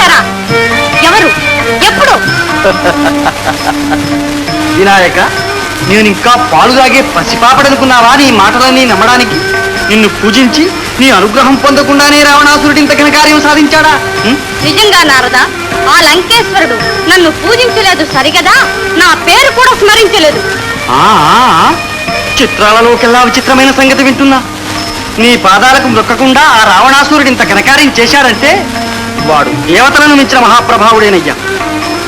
వినాయక నేను ఇంకా పాలు తాగే పసిపాపడనుకున్నావా నీ మాటలన్నీ నమ్మడానికి? నిన్ను పూజించి నీ అనుగ్రహం పొందకుండానే రావణాసురుడు ఇంత కార్యం సాధించాడా? నిజంగా నారదా ఆ లంకేశ్వరుడు నన్ను పూజించలేదు సరిగదా? నా పేరు కూడా స్మరించలేదు. చిత్రాలలోకెల్లా విచిత్రమైన సంగతి వింటున్నా. నీ పాదాలకు మొక్కకుండా ఆ రావణాసురుడు ఇంత ఘనకార్యం చేశాడంటే వాడు దేవతలను మించిన మహాప్రభావుడేనయ్యా.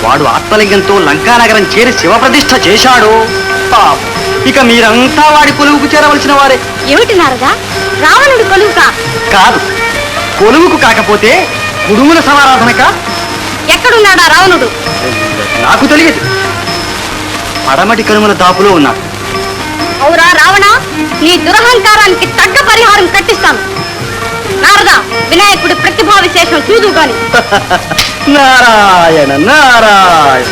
వాడు ఆత్మలింగంతో లంకానగరం చేరి శివప్రతిష్ఠ చేశాడు. పాపం. ఇక మీరంతా వాడి కొలువుకు చేరవలసిన వారే. ఏమిటి నారదా? రావణుడు కొలువుకా? కాదు. కొలువుకు కాకపోతే కుడుముల సమారాధనక? ఎక్కడున్నాడా రావణుడు? నాకు తెలియదు. పడమటి కనుమల దాపులో ఉన్నాడు. అవురా రావణ నీ దురహంకారానికి ప్రతిభా చూదు కాని నారాయణ నారాయణ.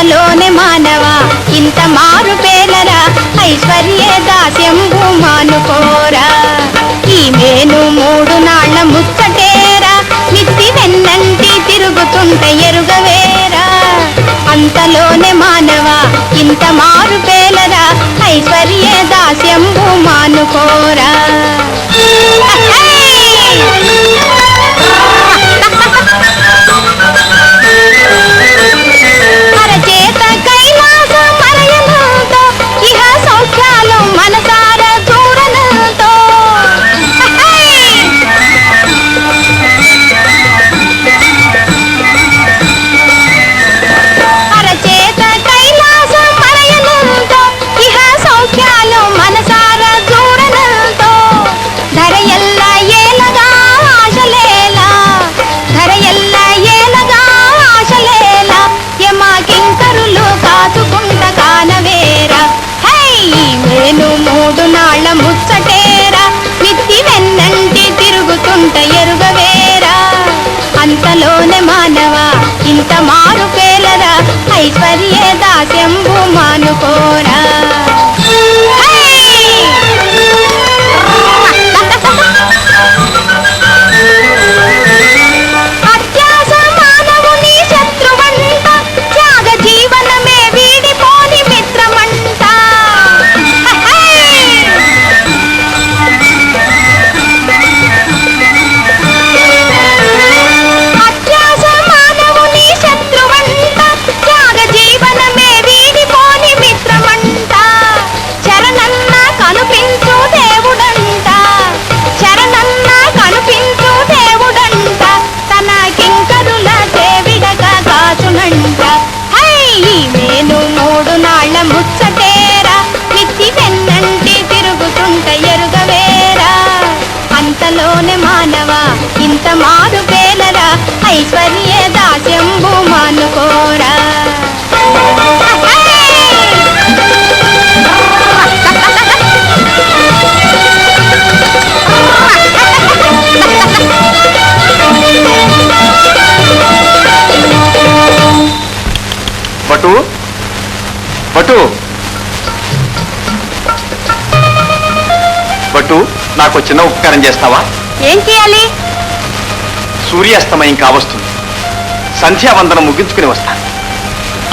ఇంతలోనే మానవ? ఇంత మారు పేలరా? ఐశ్వర్య దాస్యంబు మానుకోరా? ఈమెను మూడు నాళ్ళ ముచ్చటేరా? నిత్తి వెన్నంటి తిరుగుతుంట ఎరుగవేరా? అంతలోనే మానవ? ఇంత మారు పేలరా? ఐశ్వర్య దాస్యంబు మానుకోరా? మానుకోరా ఐశ్వర్య దాస్యంబు మానుకోరా. పటు పటు. పటు నాకు చిన్న ఉపకారం చేస్తావా? ఏం చేయాలి? సూర్యాస్తమయం కావస్తుంది. సంధ్యావందనం ముగించుకుని వస్తాను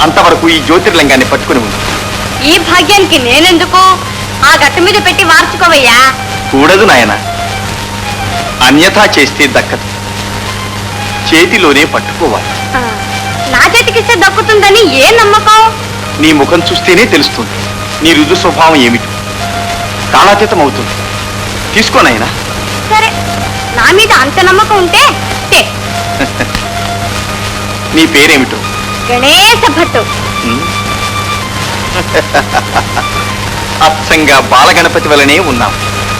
అంతవరకు ఈ జ్యోతిర్లింగాన్ని పట్టుకుని ఉంది ఈ భాగ్యానికి నేనెందుకు? ఆ గట్టు మీద పెట్టి వార్చుకోవయ్యా కూడదు నాయన. అన్యథా చేస్తే దక్కదు. చేతిలోనే పట్టుకోవాలి. నా చేతికిస్తే దక్కుతుందని ఏ నమ్మకం? నీ ముఖం చూస్తేనే తెలుస్తుంది. నీ రుజు స్వభావం ఏమిటి? కాలాతీతం అవుతుంది తీసుకోనైనా సరే నా మీద అంత నమ్మకం ఉంటే. నీ పేరేమిటో? గణేశ భట్టు. అచ్చంగా బాలగణపతి వలనే ఉన్నాం.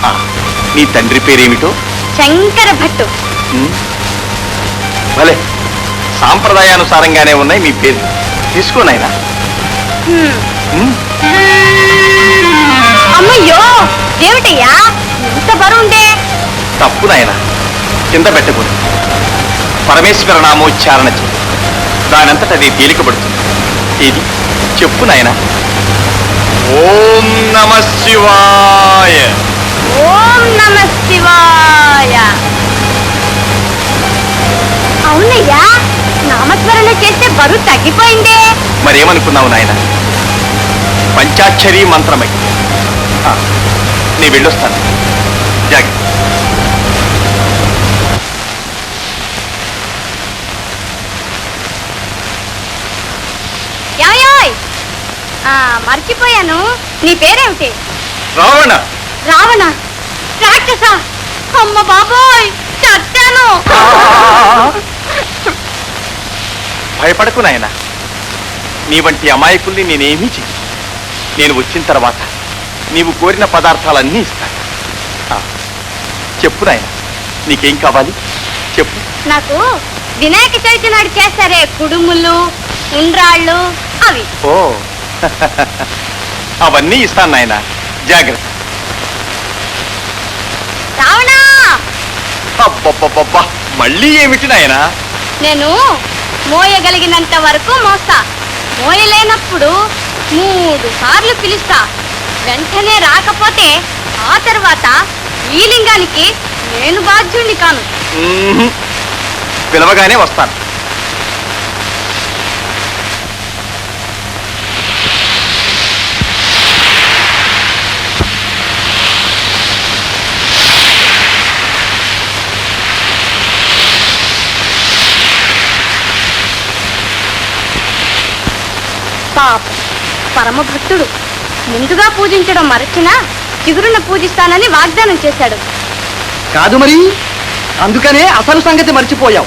ఆ, నీ తండ్రి పేరేమిటో? శంకర భట్టు. ఉమ్, భలే. సాంప్రదాయానుసారంగానే ఉన్నాయి మీ పేరు తీసుకోనైనా హ్మ్. అమ్మయ్యో ఏమిటయ్యా? ఇంత బరువుందే తప్పు నాయన. కింద పెట్టకూడదు. పరమేశ్వర నామోచ్చారణ చేయి. దానంతట అది తేలికబడుతుంది ఇది చెప్పు నాయన. ఓం నమ శివాయ. ఓం నమ శివాయ. అవునయ్యా నామస్మరణ చేస్తే బరువు తగ్గిపోయిందే. మరేమనుకున్నావు నాయన? పంచాక్షరీ మంత్రమై. ఆ, నీ వెళ్ళొస్తాను. జాగ్రత్త యాయోయ్ ఆ, మర్చిపోయాను. నీ పేరేమిటి? రావణ. రావణ. రాక్షస. అమ్మ బాబోయ్ చచ్చాను. భయపడకు నాయన. నీ వంటి అమాయకుల్ని నేనేమీ చెయ్యి నేను వచ్చిన తర్వాత నీవు కోరిన పదార్థాలన్నీ ఇస్తాను. ఆ, చెప్పు నాయన నీకేం కావాలి? చెప్పు. నాకు వినాయక చవితి నాడు చేస్తారే కుడుములు ఉండ్రాళ్ళు అవి. ఓ అవన్నీ ఇస్తాను నాయన. జాగ్రత్త. రావణా! అబ్బబ్బబ్బబ్బా. మళ్ళీ ఏమిటి నాయనా? నేను మోయగలిగినంత వరకు మోస్తా. మోయలేనప్పుడు మూడు సార్లు పిలుస్తా. వెంటనే రాకపోతే ఆ తర్వాత ఈ లింగానికి నేను బాధ్యుణ్ణి కాను. పిలవగానే వస్తాను. పాప. పరమ భక్తుడు ముందుగా పూజించడం మరచినా చిగురున పూజిస్తానని వాగ్దానం చేశాడు. కాదు మరి. అందుకనే అసలు సంగతి మర్చిపోయావు.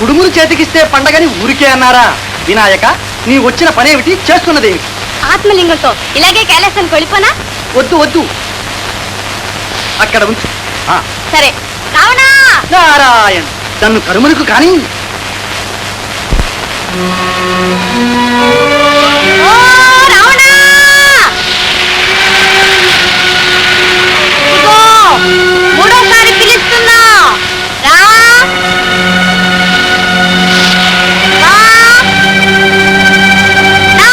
కుడుములు చేతికిస్తే పండగని ఊరికే అన్నారా? వినాయక నీ వచ్చిన పనేమిటి? చేస్తున్నదేమిటి? ఆత్మలింగంతో ఇలాగే కైలాసానికి వెళ్ళిపోనా వద్దు వద్దు. అక్కడ ఉంచు. ఆ, సరే. రావణా! నారాయణ. నన్ను కరుములకు కానీ. మూడోసారి పిలుస్తున్నా. రా. రా.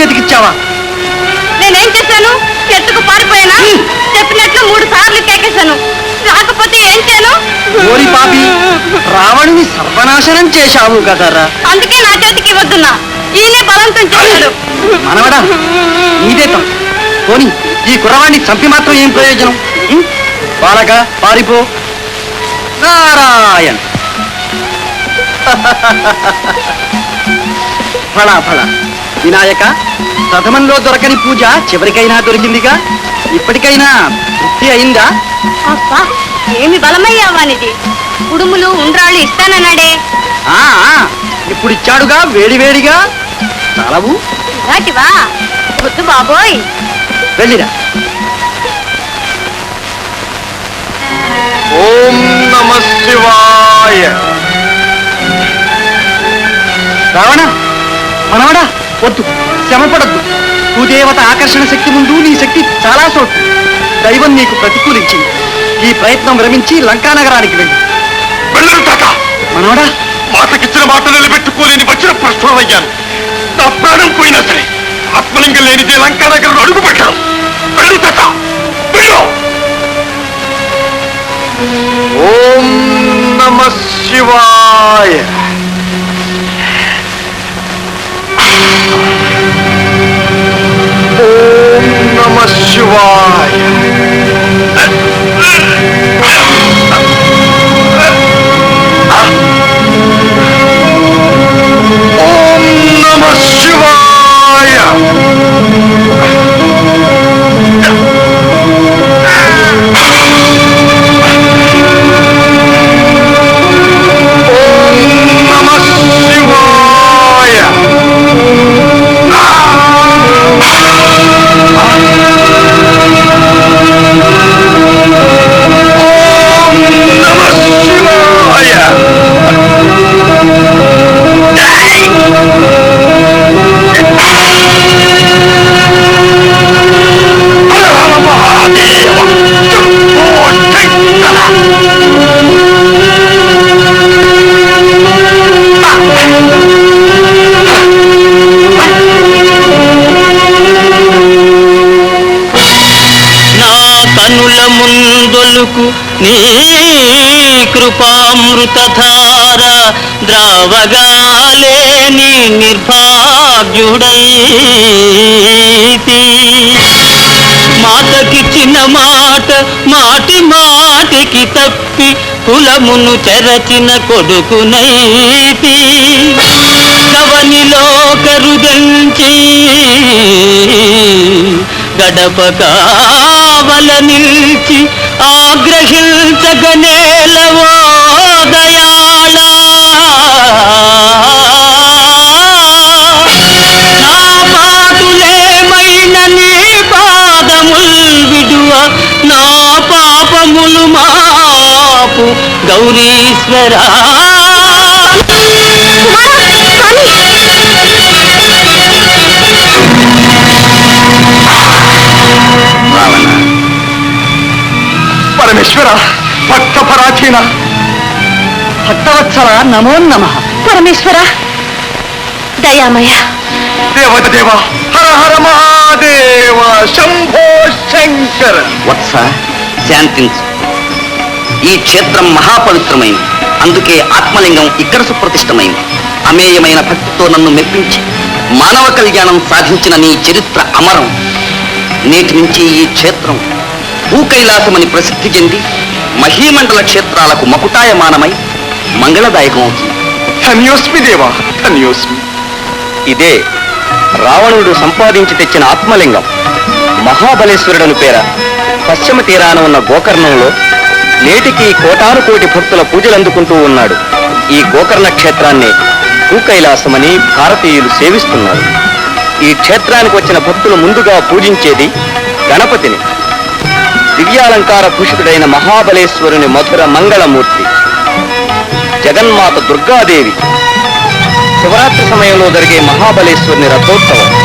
చేతికిచ్చావా? నేనేం చేశాను? చెట్టుకు పారిపోయానా? చెప్పినట్లు మూడు సార్లు కేకేశాను. రాకపోతే ఏం చేయను? ఓరి పాపి రావణుని సర్వనాశనం చేశావు కదరా. అందుకే నా చేతికి వద్దున్నా ఈయనే బలవంతం చేశాడు మనవడా నీదే తప్పు. పోని ఈ కుర్రవాణ్ణి చంపి మాత్రం ఏం ప్రయోజనం? ఉం? బాలక పారిపో. నారాయణ. ఫళ ఫళ. వినాయక ప్రథమంలో దొరకని పూజ చివరికైనా దొరికిందిగా? ఇప్పటికైనా తృప్తి అయిందా? అబ్బా ఏమి బలమయ్యావానిది కుడుములు ఉండ్రాళ్ళు ఇస్తానన్నాడే. ఆ ఆ, ఇప్పుడు ఇచ్చాడుగా వేడివేడిగా చాలవు. ఇలాంటివా? వద్దు బాబోయ్. వెళ్ళిరా. ఓం నమ శివాయ. రావణ మనవడా? వద్దు. శ్రమపడద్దు. భూదేవత ఆకర్షణ శక్తి ముందు నీ శక్తి చాలా చోటు. దైవం నీకు ప్రతికూలించింది. ఈ ప్రయత్నం విరమించి లంకానగరానికి వెళ్ళి. వెళ్ళను తాత. మనవడా. మాటకిచ్చిన మాట నిలబెట్టుకోలేని వచ్చిన ప్రశ్నలయ్యాను నా ప్రాణం పోయినా సరే ఆత్మలింగం లేనిదే లంకా నగరం అడుగు వెళ్ళు తాత. వెళ్ళు ఓం నమ శివాయ. కృపామృతధార ద్రావగాలేని నిర్భాగ్యుడైతి చిన్న మాట మాటి మాటికి తప్పి కులమును చెరచిన కొడుకునైతి. కవనిలో కరుదంచి గడప కావల నిలిచి ఆగ్రహించగనేలవో దయాళా నా పాటులేమైన నీ పాదముల్ విడువ నా పాపములు మాపు గౌరీశ్వరా. పరమేశ్వర భక్త పరాధీన భక్తవత్సల నమో నమ. పరమేశ్వర దయామయ. దేవత దేవ హర హర మహాదేవ శంభో శంకర. వత్స శాంతించు ఈ క్షేత్రం మహాపవిత్రమైంది. అందుకే ఆత్మలింగం ఇక్కడ సుప్రతిష్టమైంది. అమేయమైన భక్తితో నన్ను మెప్పించి మానవ కళ్యాణం సాధించిన నీ చరిత్ర అమరం. నేటి నుంచి ఈ క్షేత్రం భూకైలాసమని ప్రసిద్ధి చెంది మహీమండల క్షేత్రాలకు మకుటాయమానమై మంగళదాయకం అవుతుంది ధన్యోస్మి దేవ ధన్యోస్మి. ఇదే రావణుడు సంపాదించి తెచ్చిన ఆత్మలింగం. మహాబలేశ్వరుడను పేర పశ్చిమ తీరాన ఉన్న గోకర్ణంలో నేటికి కోటాను కోటి భక్తుల పూజలు అందుకుంటూ ఉన్నాడు. ఈ గోకర్ణ క్షేత్రాన్ని భూకైలాసమని భారతీయులు సేవిస్తున్నారు. ఈ క్షేత్రానికి వచ్చిన భక్తులు ముందుగా పూజించేది గణపతిని. దివ్యాలంకార భూషితుడైన మహాబలేశ్వరుని మధుర మంగళమూర్తి. జగన్మాత దుర్గాదేవి. శివరాత్రి సమయంలో జరిగే మహాబలేశ్వరుని రథోత్సవం.